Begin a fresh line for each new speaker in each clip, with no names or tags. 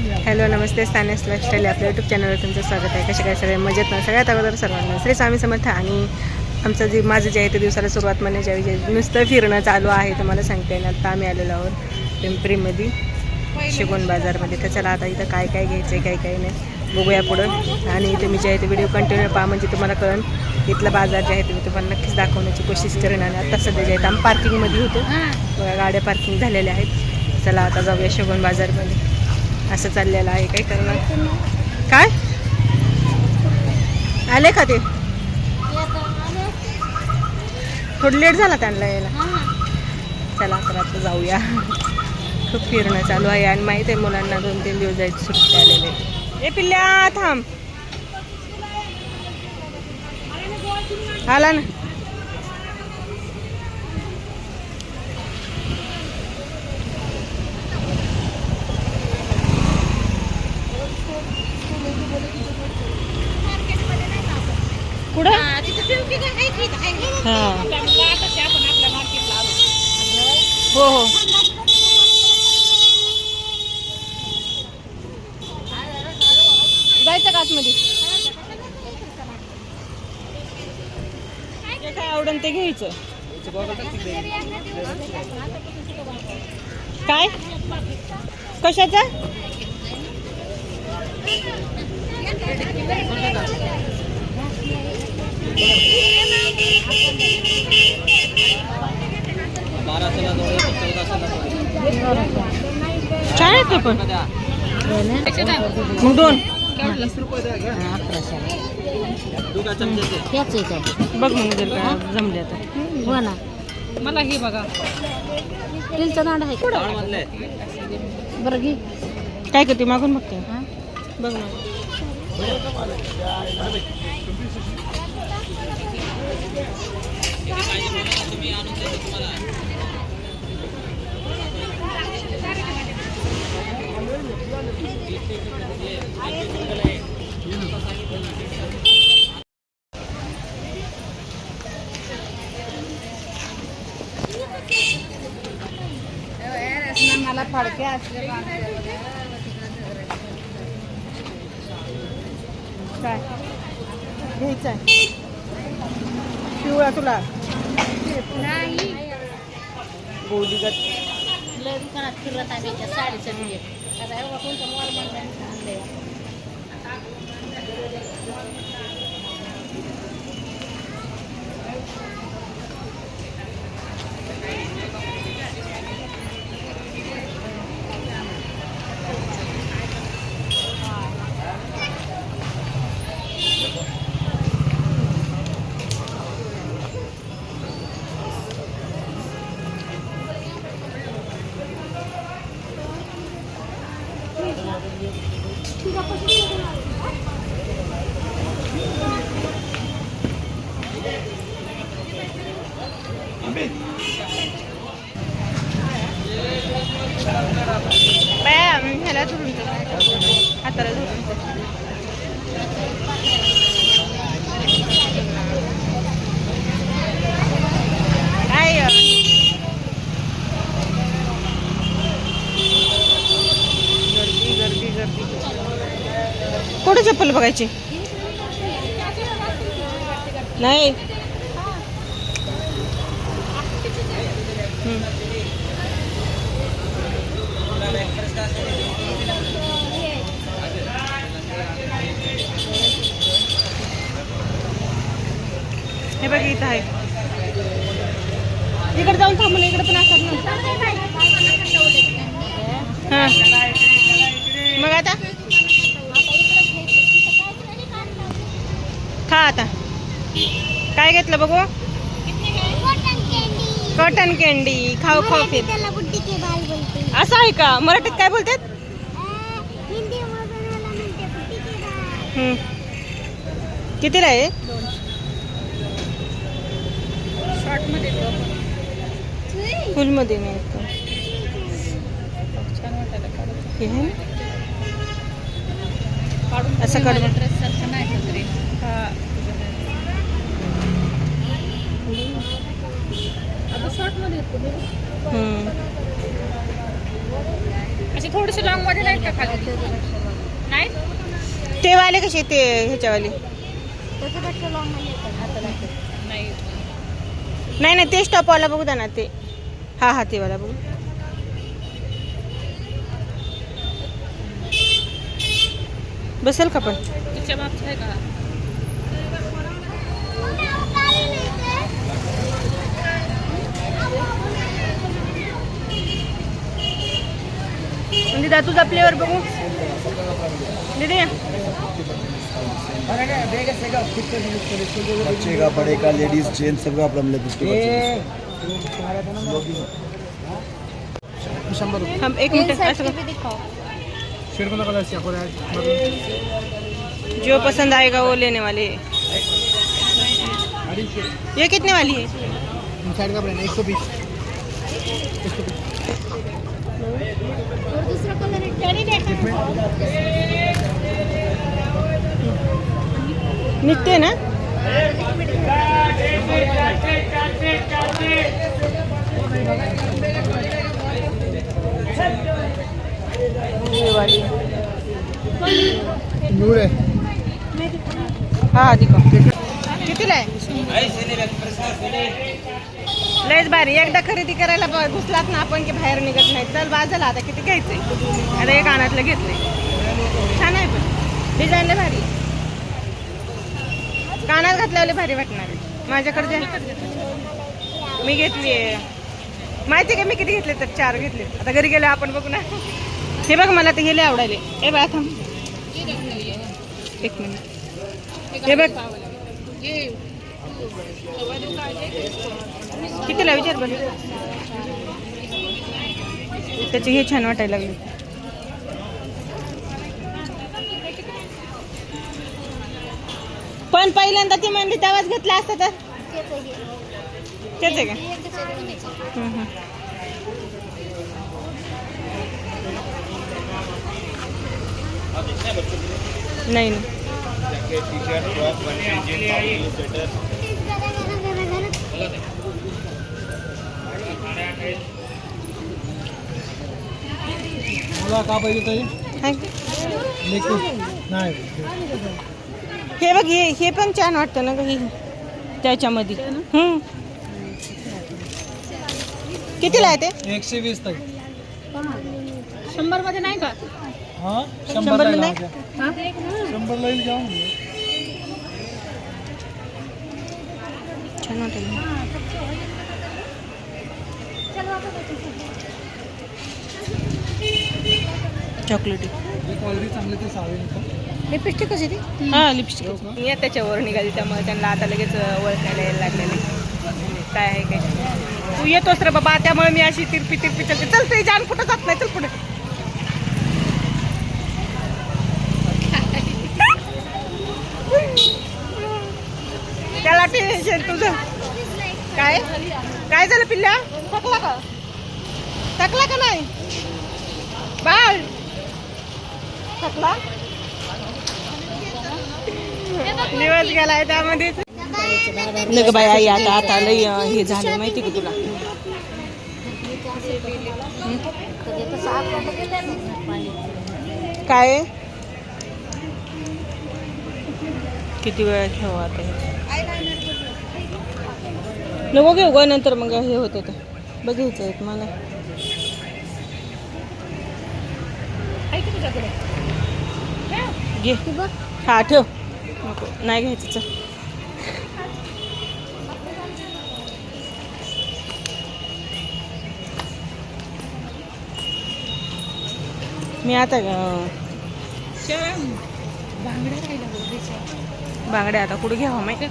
Hello नमस्ते. स्थानिक lifestyle आपल्या YouTube चॅनलवर तुमचं स्वागत आहे. कसे काय सगळे? मजेत ना? सगळ्यात अगोदर सर्वांना श्री स्वामी समर्थ आणि आमचं जे माझं जे आहे ते दिवसाला सुरुवात म्हणण्याच्या जे नुसतं फिरणं चालू आहे तुम्हाला सांगते ना आता आम्ही आलेलो आहोत पिंपरीमध्ये शिगोन बाजारमध्ये. तर चला आता इथं काय काय घ्यायचं आहे काय काय नाही बघूया पुढं. आणि तुम्ही जे आहे ते व्हिडिओ कंटिन्यू पहा. म्हणजे तुम्हाला कळन इथला बाजार जे आहे ते मी तुम्हाला नक्कीच दाखवण्याची कोशिश करेन. आणि आता सध्या जे आहेत आम्ही पार्किंगमध्ये होतो. गाड्या पार्किंग झालेल्या आहेत. चला आता जाऊया शिगोन बाजारमध्ये. असं चाललेलं आहे काय करणार. काय? आले का ते? थोडं लेट झाला त्यांना यायला. चला तर आता जाऊया. खूप फिरणं चालू आहे आणि माहीत आहे मुलांना दोन तीन दिवस जायची सुट्टी आलेले ए पिल्ल्या थांब. आला ना कुठं हां. हो हो. जायचं का आतमध्ये? जे काय आवडेल ते घ्यायचं. काय? कशाचा? छान आहे ते पण. मग दोन बघ मग जर का जमले आता.
हो ना.
मला हे बघा.
स्टीलचा दांड आहे. बरं घे.
काय करते? मागून बघते.
हा?
बघ ना
मला फडके असले
काय? घ्यायचं आहे पिवळा तुला गोलीगत
लय दुकानात फिरत आहे त्याच्या साडीचं म्हणजे आता एवढा कोणता नॉर्मल आणलंय
बाया चप्पल बघायची. नाही. हम्म. हे बघ इथं जाऊन ना. काय घेतलं बघू कॉटन कॅन्डी खाऊ खाऊ फिर।
त्याला बुड्डी के बाल बोलते
असं आहे का? मराठीत काय बोलतात
हिंदी मध्ये याला म्हणते बुड्डी के बाल.
हम्म. कितीला आहे? फुलमध्ये नाही आहेत का? हे आहे ना? असं काढ हम्म.
असे थोडेसे लॉंगमध्ये नाहीत का खाली? नाही?
ते वाले कसे ते ह्याच्यावाले?
नाही.
नाही. नाही ते स्टॉपवाला बघू ना ते. हा हा ते वाला बघू. बसेल का पण?
तिच्या मागचं आहे का?
दिदा तुझा प्लेवर बघू. दीदी.
बच्चे का बड़े का लेडीज़ जेंट्स सबका आपला मिळेल फिफ्टी
हम एक मिनट ऐसा करो।
दिखाओ.
जो पसंद आएगा वो लेने वाले ये कितने वाली है?
साइड का ब्रांड एक सौ बीस.
निघते ना?
है
दिखो कितीला आहे? लयच भारी. एकदा खरेदी करायला घुसलात ना आपण की बाहेर निघत नाही. चल बाजूला आता किती घ्यायचंय? आता एक कानातलं घेतलंय. छान आहे पण. डिझाईन लय भारी. कानात घातल्यावले भारी वाटणार माझ्याकडचे माझ्याकडे मी घेतली माहिती का मी किती घेतले तर चार घेतले. आता घरी गेले आपण बघू ना. हे बघ मला ते गेले आवडायले. हे बघ थांब. एक मिनिट. हे बघ. कितीला विचार बरं? त्याची हे छान वाटायला लागली. पण पहिल्यांदा ती म्हणली तेव्हाच घेतला असतं तर? तेच आहे का? नाही नाही.
मला का पाहिजे ताई. नाही.
हे बघ हे हे पण छान वाटतं ना ग हे. त्याच्यामध्ये. हम्म. कितीला आहे ते?
एकशे वीस ताई.
शंभरमध्ये नाही का?
हा?
शंभर ला नाही?
शंभर ला येईल जाऊन
छान वाटेल चॉकलेटी.
क्वालिटी चांगली ती सावी
लिपस्टिक कशी ती? हा लिपस्टिक. मी त्याच्यावर निघाली त्यामुळे त्यांना आता लगेच ओळखायला यायला लागलेले. काय आहे काय तू येतोस रे बाबा त्यामुळे मी अशी तिरपी तिरपी चलते. चल ते जाण कुठं जात नाही चल पुढे. त्याला टेन्शन तुझं. काय? काय झालं पिल्ल्या? थकला का? थकला का नाही? बाळ! थकला दिवस गेलाय त्यामध्ये. नग बाई आई आता आता लय हे झालं माहिती का तुला? काय? किती वेळ ठेवू आता? हे? नको घेऊ ग नंतर मग हे होते तर. बघायचं आहे मला. घे. हा ठेव. नको नाही घ्यायचं चल. मी आता बांगड्या आता कुठे घ्यावा माहिती?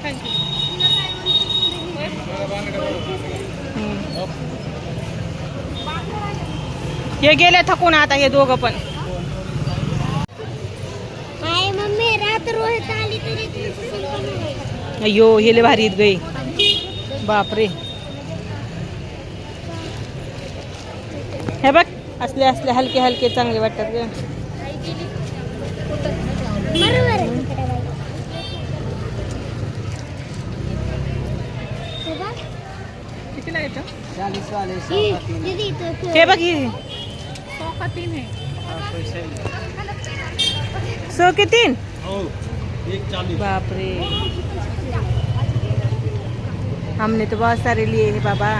हे गेले थकून आता हे दोघं पण. अयो हे लय भारी गई बापरे. हे बघ असले असले हलके हलके चांगले वाटतात ग.
हे बघ. ही,
सौ का तीन है
सो
चालीस
बापरे. हमने तो बहुत सारे लिए हैं बाबा.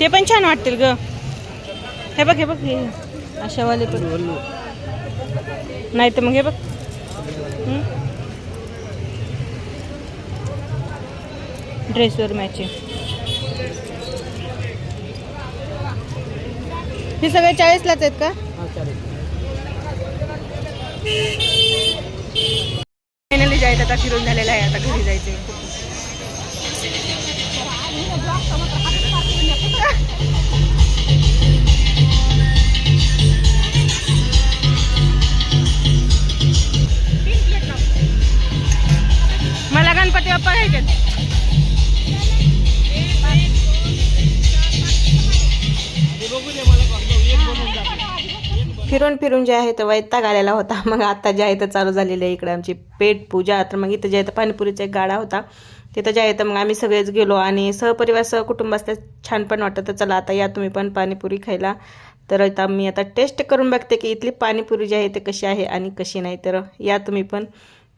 ते पण छान वाटतील ग. हे बघ हे बघ हे. अशावाले पण. नाही तर मग हे बघ. ड्रेसवर मॅचिंग हे सगळे चाळीसलाच आहेत का? फायनली जायचं आता फिरून झालेलं आहे आता घरी जायचंय. मला गणपती बाप्पा घ्यायचे फिरून फिरून जे आहे तर वैताग आलेला होता. मग आता जे आहे तर चालू झालेली आहे इकडे आमची पेट पूजा. तर मग इथं जे आहे तर पाणीपुरीचा एक गाडा होता. तिथं जे आहे तर मग आम्ही सगळेच गेलो आणि सहपरिवार सहकुटुंब असल्यास छान पण वाटतं तर चला आता या तुम्ही पण पाणीपुरी खायला. तर आता मी आता टेस्ट करून बघते की इथली पाणीपुरी जी आहे ते कशी आहे आणि कशी नाही. तर या तुम्ही पण.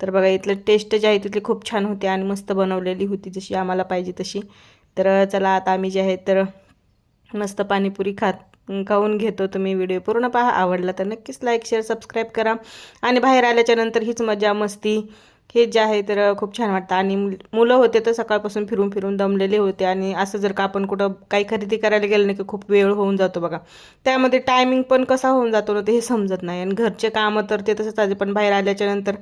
तर बघा इथलं टेस्ट जी आहे तिथली खूप छान होती आणि मस्त बनवलेली होती जशी आम्हाला पाहिजे तशी. तर चला आता आम्ही जे आहे तर मस्त पाणीपुरी खात खाऊन घेतो तुम्ही व्हिडिओ. पूर्ण पहा आवडला तर नक्कीच लाईक शेअर सबस्क्राईब करा. आणि बाहेर आल्याच्यानंतर हीच मजा मस्ती हे जे आहे तर खूप छान वाटतं. आणि मुलं होते तर सकाळपासून फिरून फिरून दमलेले होते. आणि असं जर का आपण कुठं काही खरेदी करायला गेलं नाही की खूप वेळ होऊन जातो बघा. त्यामध्ये टायमिंग पण कसा होऊन जातो ना ते हे समजत नाही. आणि घरचे कामं तर ते तसंच आहे पण बाहेर आल्याच्यानंतर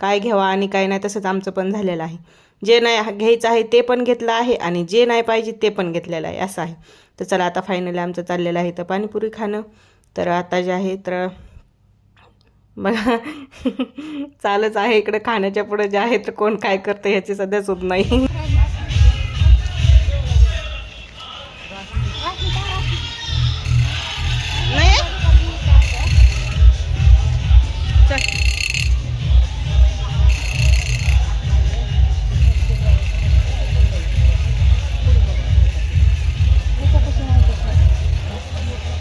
काय घ्यावा आणि काय नाही तसंच आमचं पण झालेलं आहे. जे नाही घ्यायचं आहे ते पण घेतलं आहे आणि जे नाही पाहिजे ते पण घेतलेलं आहे असं आहे. तर चला आता फायनली आमचं चाललेलं आहे तर पाणीपुरी खाणं. तर आता जे आहे तर बघा चालच आहे इकडे खाण्याच्या पुढे जे आहे तर कोण काय करतं ह्याची सध्या सुद नाही.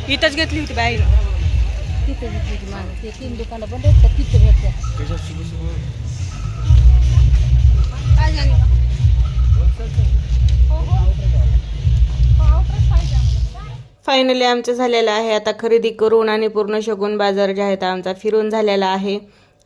इथंच घेतली होती बाई.
तिथं घेतली ती मागं. ते तीन दुकानं बंद आहेत का तिथं भेटतात
फायनली आमचं झालेलं आहे. आता खरेदी करून आणि पूर्ण शगुन बाजार जे आहे तर आमचा फिरून झालेला आहे.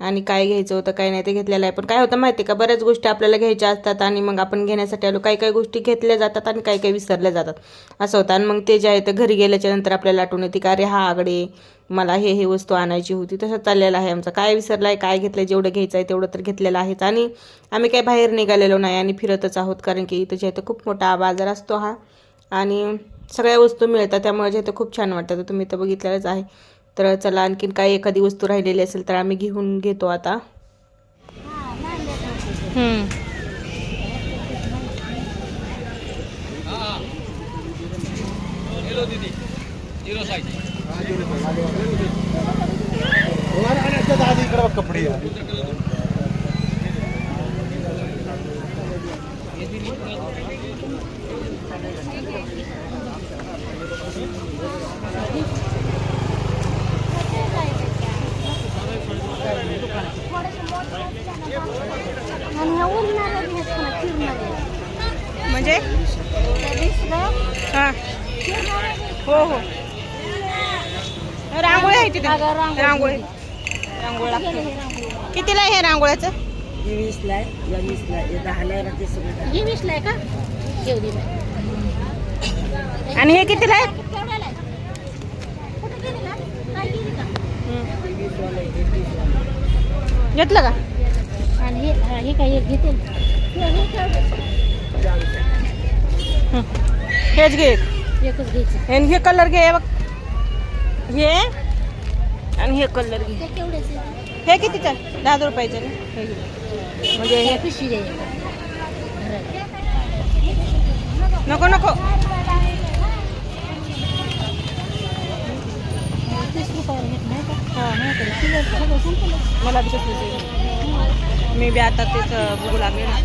आणि काय घ्यायचं होतं काय नाही ते घेतलेलं आहे. पण काय होतं माहिती आहे का बऱ्याच गोष्टी आपल्याला घ्यायच्या असतात आणि मग आपण घेण्यासाठी आलो काही काही गोष्टी घेतल्या जातात आणि काही काही विसरल्या जातात. असं होतं. आणि मग ते जे आहे तर घरी गेल्याच्यानंतर आपल्याला आठवण येते का अरे हा आगडे मला हे हे वस्तू आणायची होती तसं चाललेलं आहे आमचं. काय विसरलं आहे काय घेतलं जेवढं घ्यायचं आहे तेवढं तर घेतलेलं आहेच. आणि आम्ही काही बाहेर निघालेलो नाही आणि फिरतच आहोत कारण की इथं जे आहे खूप मोठा बाजार असतो हा. आणि सगळ्या वस्तू मिळतात त्यामुळे जे ते खूप छान वाटतं. तर तुम्ही तर बघितलेलंच आहे. तर चला आणखीन काही एखादी वस्तू राहिलेली असेल तर आम्ही घेऊन घेतो आता.
कपडे यार.
आणि ह्या उन्हाळ्यात घ्यायचं ना फिरणारे
म्हणजे? हां. हो हो. रांगोळी आहे तिथे.
रांगोळी.
रांगोळी कितीला आहे हे रांगोळ्याचं?
वीसला आहे. वीसला आहे. दहाला आहे ना ते सगळं. हे वीसला आहे का? घेऊ दे बाई.
आणि हे कितीला आहे
केवढ्याला आहे? कुठे गेली का? काय गेली का?
हे वीसवालं आहे, हे तीसवालं आहे.
घेतलं का?
आणि हे काय घेते.
हेच घे. एक.
एकच घ्यायचं.
आणि हे कलर घे बघ. हे आणि हे कलर घे.
आहे?
हे कितीचं? दहा रुपयाचे ना? हे घे. म्हणजे हे.
पिशवी
नको नको.
तीस रुपयाला घेत नाही का
हां
नाही का? किलो सगळं संपलं.
मला बी तसंच मी बी आता तेच बघू लागले ना